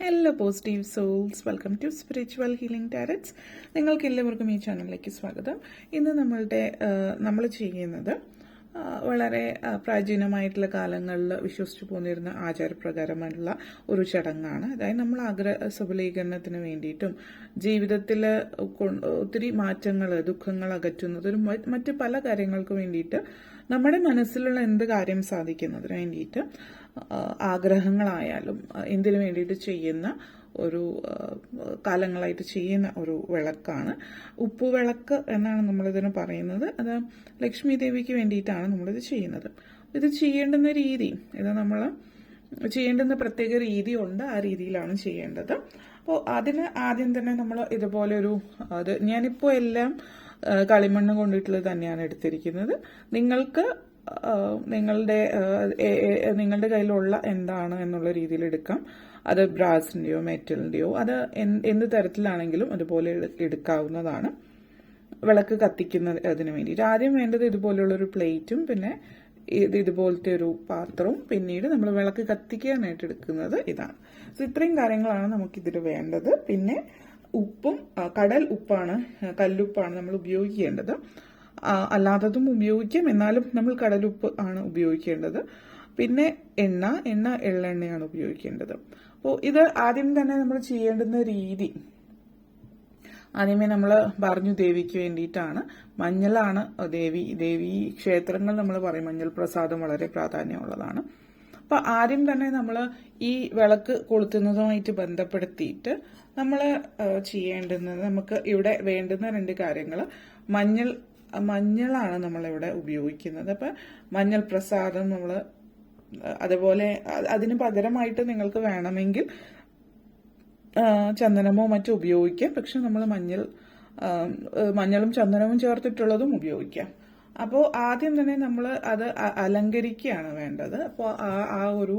Hello positive souls welcome to spiritual healing tarots നിങ്ങൾക്ക് എല്ലാവർക്കും ഈ ചാനലിലേക്ക് സ്വാഗതം. ഇന്ന് നമ്മളുടെ നമ്മൾ ചെയ്യുന്നത് വളരെ പ്രാചീനമായിട്ടുള്ള കാലങ്ങളിൽ വിശ്വസിച്ചു പോന്നിരുന്ന ആചാരപ്രകാരമായിട്ടുള്ള ഒരു ചടങ്ങാണ്. അതായത് നമ്മൾ ആഗ്രഹ സബലീകരണത്തിന് വേണ്ടിയിട്ടും ജീവിതത്തിൽ ഒത്തിരി മാറ്റങ്ങൾ ദുഃഖങ്ങൾ അകറ്റുന്നതിനും മറ്റ് പല കാര്യങ്ങൾക്ക് വേണ്ടിയിട്ട് നമ്മുടെ മനസ്സിലുള്ള എന്ത് കാര്യം സാധിക്കുന്നതിന് വേണ്ടിയിട്ട് ആഗ്രഹങ്ങളായാലും എന്തിനു വേണ്ടിയിട്ട് ചെയ്യുന്ന ഒരു കാലങ്ങളായിട്ട് ചെയ്യുന്ന ഒരു വിളക്കാണ്. ഉപ്പ് വിളക്ക് എന്നാണ് നമ്മളിതിന് പറയുന്നത്. അത് ലക്ഷ്മി ദേവിക്ക് വേണ്ടിയിട്ടാണ് നമ്മളിത് ചെയ്യുന്നത്. ഇത് ചെയ്യേണ്ടുന്ന രീതി ഇത് നമ്മൾ ചെയ്യേണ്ടുന്ന പ്രത്യേക രീതി ഉണ്ട് ആ രീതിയിലാണ് ചെയ്യേണ്ടത്. അപ്പോൾ അതിന് ആദ്യം തന്നെ നമ്മൾ ഇതുപോലെ ഒരു അത് ഞാനിപ്പോൾ എല്ലാം കളിമണ്ണ് കൊണ്ടിട്ടുള്ളത് തന്നെയാണ് എടുത്തിരിക്കുന്നത്. നിങ്ങൾക്ക് നിങ്ങളുടെ നിങ്ങളുടെ കയ്യിലുള്ള എന്താണ് എന്നുള്ള രീതിയിൽ എടുക്കാം. അത് ബ്രാസിന്റെയോ മെറ്റലിന്റെയോ അത് എന്ത് തരത്തിലാണെങ്കിലും അതുപോലെ എടുക്കാവുന്നതാണ്. വിളക്ക് കത്തിക്കുന്ന അതിന് വേണ്ടിയിട്ട്. ആദ്യം വേണ്ടത് ഇതുപോലെയുള്ളൊരു പ്ലേറ്റും പിന്നെ ഇത് ഇതുപോലത്തെ ഒരു പാത്രവും പിന്നീട് നമ്മൾ വിളക്ക് കത്തിക്കാനായിട്ട് എടുക്കുന്നത് ഇതാണ്. സോ ഇത്രയും കാര്യങ്ങളാണ് നമുക്കിതിൽ വേണ്ടത്. പിന്നെ ഉപ്പും കടൽ ഉപ്പാണ് കല്ലുപ്പാണ് നമ്മൾ ഉപയോഗിക്കേണ്ടത്. അല്ലാത്തതും ഉപയോഗിക്കാം. എന്നാലും നമ്മൾ കടലുപ്പ് ആണ് ഉപയോഗിക്കേണ്ടത്. പിന്നെ എണ്ണ എണ്ണ എള്ളെണ്ണയാണ് ഉപയോഗിക്കേണ്ടത്. അപ്പോൾ ഇത് ആദ്യം തന്നെ നമ്മൾ ചെയ്യേണ്ടുന്ന രീതി. ആദ്യമേ നമ്മൾ പറഞ്ഞു ദേവിക്ക് വേണ്ടിയിട്ടാണ്. മഞ്ഞളാണ് ദേവി ദേവി ക്ഷേത്രങ്ങൾ നമ്മൾ പറയും. മഞ്ഞൾ പ്രസാദം വളരെ പ്രാധാന്യമുള്ളതാണ്. അപ്പൊ ആദ്യം തന്നെ നമ്മൾ ഈ വിളക്ക് കൊളുത്തുന്നതുമായിട്ട് ബന്ധപ്പെടുത്തിയിട്ട് നമ്മൾ ചെയ്യേണ്ടുന്നത് നമുക്ക് ഇവിടെ വേണ്ടുന്ന രണ്ട് കാര്യങ്ങൾ. മഞ്ഞൾ മഞ്ഞളാണ് നമ്മളിവിടെ ഉപയോഗിക്കുന്നത്. അപ്പൊ മഞ്ഞൾ പ്രസാദം നമ്മൾ അതുപോലെ അതിന് പകരമായിട്ട് നിങ്ങൾക്ക് വേണമെങ്കിൽ ചന്ദനമോ മറ്റോ ഉപയോഗിക്കാം. പക്ഷെ നമ്മൾ മഞ്ഞൾ മഞ്ഞളും ചന്ദനവും ചേർത്തിട്ടുള്ളതും ഉപയോഗിക്കാം. അപ്പോൾ ആദ്യം തന്നെ നമ്മൾ അത് അലങ്കരിക്കുകയാണ് വേണ്ടത്. അപ്പോൾ ആ ആ ഒരു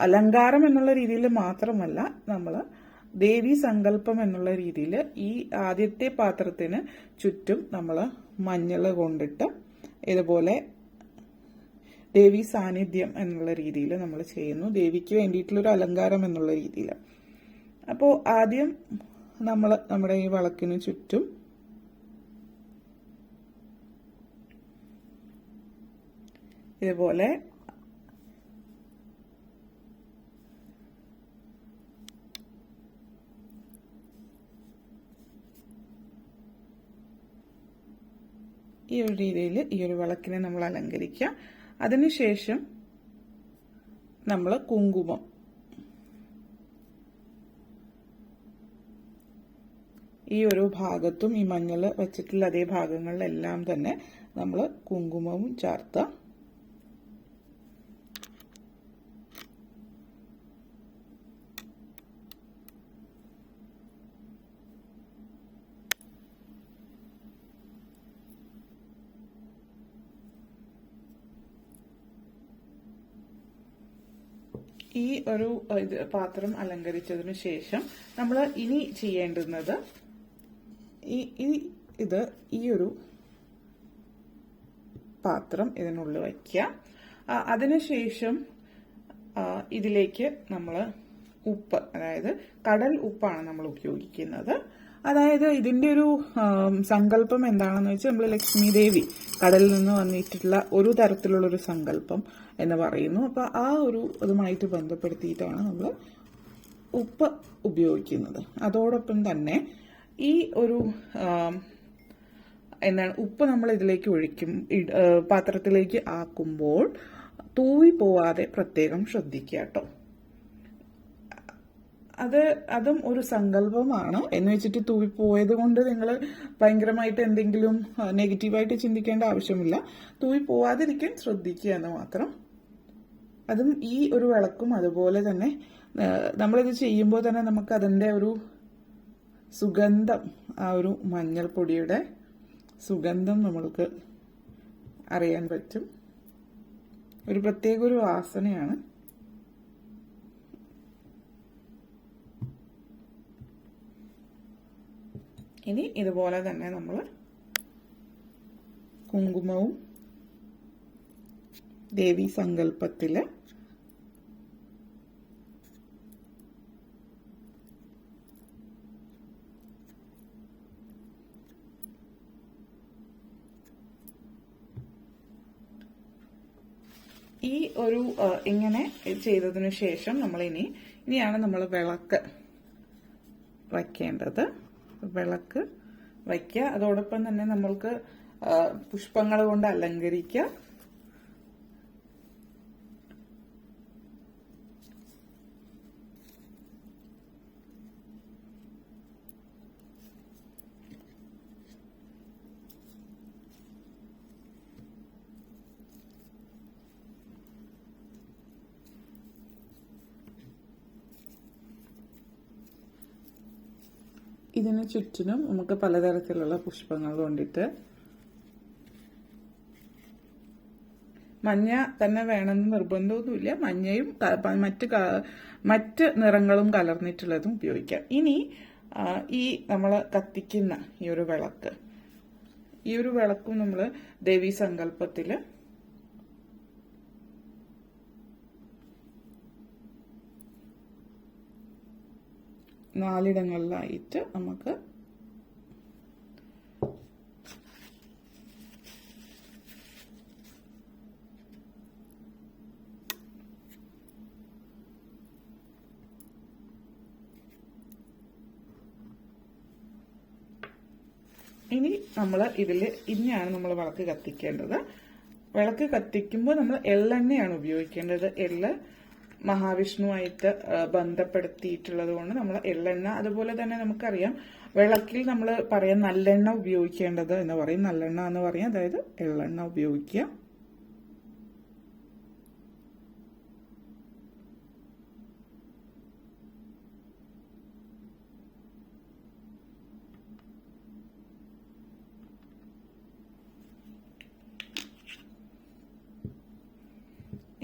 അലങ്കാരം എന്നുള്ള രീതിയിൽ മാത്രമല്ല നമ്മൾ ദേവി സങ്കല്പം എന്നുള്ള രീതിയിൽ ഈ ആദ്യത്തെ പാത്രത്തിന് ചുറ്റും നമ്മൾ മഞ്ഞൾ കൊണ്ടിട്ട് ഇതുപോലെ ദേവി സാന്നിധ്യം എന്നുള്ള രീതിയിൽ നമ്മൾ ചെയ്യുന്നു. ദേവിക്ക് വേണ്ടിയിട്ടുള്ളൊരു അലങ്കാരം എന്നുള്ള രീതിയിൽ അപ്പോൾ ആദ്യം നമ്മൾ നമ്മുടെ ഈ വിളക്കിന് ചുറ്റും ഇതുപോലെ ഈ ഒരു രീതിയിൽ ഈ ഒരു വിളക്കിനെ നമ്മൾ അലങ്കരിക്കുക. അതിനുശേഷം നമ്മൾ കുങ്കുമം. ഈ ഒരു ഭാഗത്തും ഈ മഞ്ഞൾ വെച്ചിട്ടുള്ള അതേ ഭാഗങ്ങളിലെല്ലാം തന്നെ നമ്മൾ കുങ്കുമവും ചേർത്ത് ഈ ഒരു പാത്രം അലങ്കരിച്ചതിനു ശേഷം നമ്മൾ ഇനി ചെയ്യേണ്ടുന്നത് ഈ ഇത് ഈ ഒരു പാത്രം ഇതിനുള്ളിൽ വയ്ക്കുക. അതിനുശേഷം ഇതിലേക്ക് നമ്മൾ ഉപ്പ് അതായത് കടൽ ഉപ്പാണ് നമ്മൾ ഉപയോഗിക്കുന്നത്. അതായത് ഇതിന്റെ ഒരു സങ്കല്പം എന്താണെന്ന് വെച്ചാൽ നമ്മൾ ലക്ഷ്മി ദേവി കടലിൽ നിന്ന് വന്നിട്ടുള്ള ഒരു തരത്തിലുള്ള ഒരു സങ്കല്പം. എന്ന് പറയുന്നു. അപ്പൊ ആ ഒരു ഇതുമായിട്ട് ബന്ധപ്പെടുത്തിയിട്ടാണ് നമ്മൾ ഉപ്പ് ഉപയോഗിക്കുന്നത്. അതോടൊപ്പം തന്നെ ഈ ഒരു എന്താണ് ഉപ്പ് നമ്മൾ ഇതിലേക്ക് ഒഴിക്കും പാത്രത്തിലേക്ക് ആക്കുമ്പോൾ തൂവി പോവാതെ പ്രത്യേകം ശ്രദ്ധിക്കുക കേട്ടോ. അത് അതും ഒരു സങ്കല്പമാണ്. എന്ന് വെച്ചിട്ട് തൂവി പോയത് കൊണ്ട് നിങ്ങൾ ഭയങ്കരമായിട്ട് എന്തെങ്കിലും നെഗറ്റീവായിട്ട് ചിന്തിക്കേണ്ട ആവശ്യമില്ല. തൂവി പോവാതിരിക്കാൻ ശ്രദ്ധിക്കുക എന്ന് മാത്രം അതും ഈ ഒരു വിളക്കും അതുപോലെ തന്നെ നമ്മളിത് ചെയ്യുമ്പോൾ തന്നെ നമുക്ക് അതിന്റെ ഒരു സുഗന്ധം ആ ഒരു മഞ്ഞൾപ്പൊടിയുടെ സുഗന്ധം നമ്മൾക്ക് അറിയാൻ പറ്റും. ഒരു പ്രത്യേക ഒരു വാസനയാണ്. ഇനി ഇതുപോലെ തന്നെ നമ്മൾ കുങ്കുമവും ദേവി സങ്കല്പത്തിൽ ഈ ഒരു ഇങ്ങനെ ചെയ്തതിനു ശേഷം നമ്മൾ ഇനി ഇനിയാണ് നമ്മൾ വിളക്ക് വയ്ക്കേണ്ടത്. വിളക്ക് വയ്ക്കുക. അതോടൊപ്പം തന്നെ നമ്മൾക്ക് പുഷ്പങ്ങൾ കൊണ്ട് അലങ്കരിക്കുക. ഇതിന് ചുറ്റിനും നമുക്ക് പലതരത്തിലുള്ള പുഷ്പങ്ങൾ കൊണ്ടിട്ട് മഞ്ഞ തന്നെ വേണമെന്ന് നിർബന്ധമൊന്നുമില്ല. മഞ്ഞയും മറ്റ് മറ്റ് നിറങ്ങളും കലർന്നിട്ടുള്ളതും ഉപയോഗിക്കാം. ഇനി ഈ നമ്മൾ കത്തിക്കുന്ന ഈ ഒരു വിളക്ക്. ഈ ഒരു വിളക്കും നമ്മൾ ദേവീ സങ്കല്പത്തിൽ നാലിടങ്ങളിലായിട്ട് നമുക്ക് ഇനി നമ്മൾ ഇതിൽ ഇനിയാണ് നമ്മൾ വിളക്ക് കത്തിക്കേണ്ടത്. വിളക്ക് കത്തിക്കുമ്പോൾ നമ്മൾ എള്ളെണ്ണയാണ് ഉപയോഗിക്കേണ്ടത്. എള്ള് മഹാവിഷ്ണുവായിട്ട് ബന്ധപ്പെടുത്തിയിട്ടുള്ളത് കൊണ്ട് നമ്മൾ എള്ളെണ്ണ അതുപോലെ തന്നെ നമുക്കറിയാം വിളക്കിൽ നമ്മൾ പറയാം നല്ലെണ്ണ ഉപയോഗിക്കേണ്ടത് എന്ന് പറയും. നല്ലെണ്ണ എന്ന് പറയും. അതായത് എള്ളെണ്ണ ഉപയോഗിക്കുക.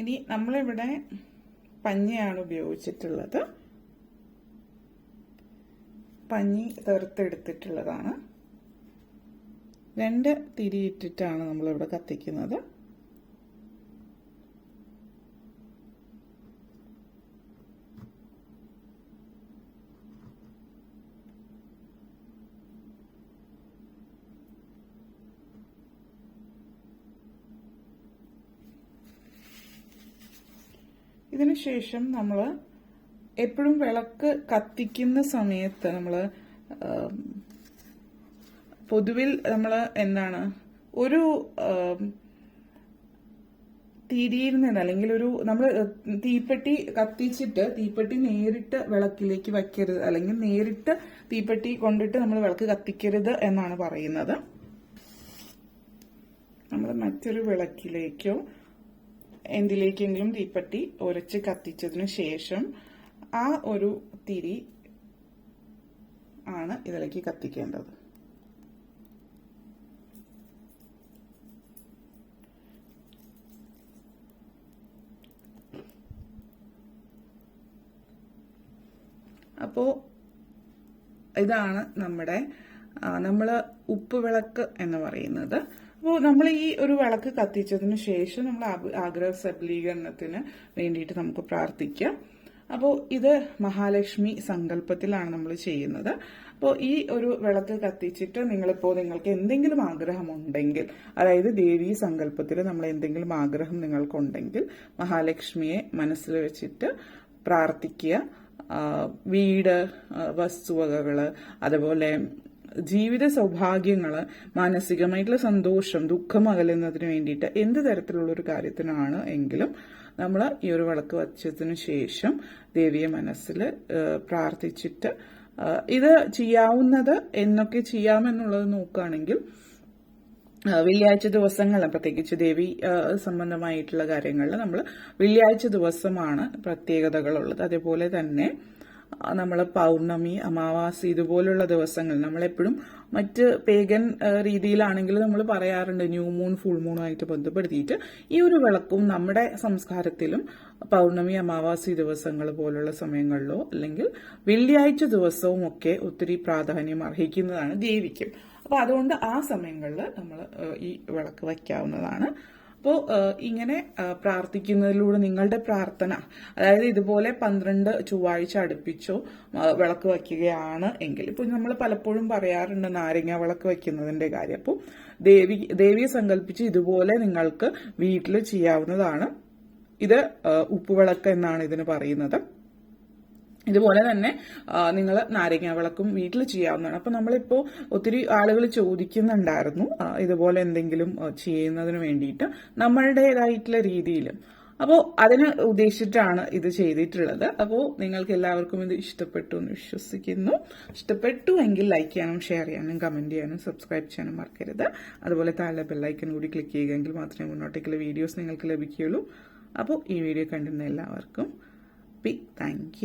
ഇനി നമ്മളിവിടെ പഞ്ഞിയാണ് ഉപയോഗിച്ചിട്ടുള്ളത്. പഞ്ഞി തെറുത്തെടുത്തിട്ടുള്ളതാണ് രണ്ട് തിരിയിട്ടിട്ടാണ് നമ്മളിവിടെ കത്തിക്കുന്നത്. ഇതിനുശേഷം നമ്മൾ എപ്പോഴും വിളക്ക് കത്തിക്കുന്ന സമയത്ത് നമ്മൾ പൊതുവിൽ നമ്മൾ എന്താണ് ഒരു തിരിയിൽ നിന്ന് അല്ലെങ്കിൽ ഒരു നമ്മൾ തീപ്പെട്ടി കത്തിച്ചിട്ട് തീപ്പെട്ടി നേരിട്ട് വിളക്കിലേക്ക് വയ്ക്കരുത് അല്ലെങ്കിൽ നേരിട്ട് തീപ്പെട്ടി കൊണ്ടിട്ട് നമ്മൾ വിളക്ക് കത്തിക്കരുത് എന്നാണ് പറയുന്നത്. നമ്മൾ മറ്റൊരു വിളക്കിലേക്കോ എന്തിലേക്കെങ്കിലും തീപ്പെട്ടി ഉരച്ച് കത്തിച്ചതിനു ശേഷം ആ ഒരു തിരി ആണ് ഇതിലേക്ക് കത്തിക്കേണ്ടത്. അപ്പോ ഇതാണ് നമ്മുടെ നമ്മൾ ഉപ്പ് വിളക്ക് എന്ന് പറയുന്നത്. അപ്പോൾ നമ്മൾ ഈ ഒരു വിളക്ക് കത്തിച്ചതിന് ശേഷം നമ്മൾ ആഗ്ര- ആഗ്രഹ സബലീകരണത്തിന് വേണ്ടിയിട്ട് നമുക്ക് പ്രാർത്ഥിക്കാം. അപ്പോൾ ഇത് മഹാലക്ഷ്മി സങ്കല്പത്തിലാണ് നമ്മൾ ചെയ്യുന്നത്. അപ്പോൾ ഈ ഒരു വിളക്ക് കത്തിച്ചിട്ട് നിങ്ങളിപ്പോൾ നിങ്ങൾക്ക് എന്തെങ്കിലും ആഗ്രഹമുണ്ടെങ്കിൽ അതായത് ദേവി സങ്കല്പത്തിൽ നമ്മൾ എന്തെങ്കിലും ആഗ്രഹം നിങ്ങൾക്കുണ്ടെങ്കിൽ മഹാലക്ഷ്മിയെ മനസ്സിൽ വെച്ചിട്ട് പ്രാർത്ഥിക്കുക. വീട് വസ്തുവകകൾ അതുപോലെ ജീവിത സൗഭാഗ്യങ്ങൾ മാനസികമായിട്ടുള്ള സന്തോഷം ദുഃഖം അകലുന്നതിന് വേണ്ടിയിട്ട് എന്ത് തരത്തിലുള്ള ഒരു കാര്യത്തിനാണ് എങ്കിലും നമ്മൾ ഈ ഒരു വിളക്ക് വച്ചതിന് ശേഷം ദേവിയെ മനസ്സിൽ പ്രാർത്ഥിച്ചിട്ട് ഇത് ചെയ്യാവുന്നത് എന്നൊക്കെ ചെയ്യാമെന്നുള്ളത് നോക്കുകയാണെങ്കിൽ വെള്ളിയാഴ്ച ദിവസങ്ങൾ പ്രത്യേകിച്ച് ദേവി സംബന്ധമായിട്ടുള്ള കാര്യങ്ങളിൽ നമ്മൾ വെള്ളിയാഴ്ച ദിവസമാണ് പ്രത്യേകതകളുള്ളത്. അതേപോലെ തന്നെ നമ്മൾ പൗർണമി അമാവാസി ഇതുപോലുള്ള ദിവസങ്ങൾ നമ്മളെപ്പോഴും മറ്റ് പേഗൻ രീതിയിലാണെങ്കിൽ നമ്മൾ പറയാറുണ്ട് ന്യൂ മൂൺ ഫുൾ മൂണുമായിട്ട് ബന്ധപ്പെടുത്തിയിട്ട് ഈ ഒരു വിളക്കും നമ്മുടെ സംസ്കാരത്തിലും പൗർണമി അമാവാസി ദിവസങ്ങൾ പോലുള്ള സമയങ്ങളിലോ അല്ലെങ്കിൽ വെള്ളിയാഴ്ച ദിവസവും ഒക്കെ ഒത്തിരി പ്രാധാന്യം അർഹിക്കുന്നതാണ് ദേവിക്കും. അപ്പൊ അതുകൊണ്ട് ആ സമയങ്ങളിൽ നമ്മൾ ഈ വിളക്ക് വയ്ക്കാവുന്നതാണ്. അപ്പോൾ ഇങ്ങനെ പ്രാർത്ഥിക്കുന്നതിലൂടെ നിങ്ങളുടെ പ്രാർത്ഥന അതായത് ഇതുപോലെ പന്ത്രണ്ട് ചൊവ്വാഴ്ച അടുപ്പിച്ചോ വിളക്ക് വയ്ക്കുകയാണ് എങ്കിൽ ഇപ്പോൾ നമ്മൾ പലപ്പോഴും പറയാറുണ്ട് നാരങ്ങ വിളക്ക് വയ്ക്കുന്നതിന്റെ കാര്യം. അപ്പോൾ ദേവി ദേവിയെ സങ്കല്പിച്ച് ഇതുപോലെ നിങ്ങൾക്ക് വീട്ടിൽ ചെയ്യാവുന്നതാണ്. ഇത് ഉപ്പുവിളക്ക് എന്നാണ് ഇതിന് പറയുന്നത്. ഇതുപോലെ തന്നെ നിങ്ങൾ നാരങ്ങ വിളക്കും വീട്ടിൽ ചെയ്യാവുന്നതാണ്. അപ്പൊ നമ്മളിപ്പോൾ ഒത്തിരി ആളുകൾ ചോദിക്കുന്നുണ്ടായിരുന്നു ഇതുപോലെ എന്തെങ്കിലും ചെയ്യുന്നതിന് വേണ്ടിയിട്ട് നമ്മളുടേതായിട്ടുള്ള രീതിയിൽ അപ്പോൾ അതിന് ഉദ്ദേശിച്ചിട്ടാണ് ഇത് ചെയ്തിട്ടുള്ളത്. അപ്പോൾ നിങ്ങൾക്ക് എല്ലാവർക്കും ഇത് ഇഷ്ടപ്പെട്ടു എന്ന് വിശ്വസിക്കുന്നു. ഇഷ്ടപ്പെട്ടു എങ്കിൽ ലൈക്ക് ചെയ്യാനും ഷെയർ ചെയ്യാനും കമന്റ് ചെയ്യാനും സബ്സ്ക്രൈബ് ചെയ്യാനും മറക്കരുത്. അതുപോലെ താഴെ ബെല്ലൈക്കൺ കൂടി ക്ലിക്ക് ചെയ്യുകയെങ്കിൽ മാത്രമേ മുന്നോട്ടേക്കുള്ള വീഡിയോസ് നിങ്ങൾക്ക് ലഭിക്കുകയുള്ളൂ. അപ്പോൾ ഈ വീഡിയോ കണ്ടിരുന്ന എല്ലാവർക്കും ബി താങ്ക്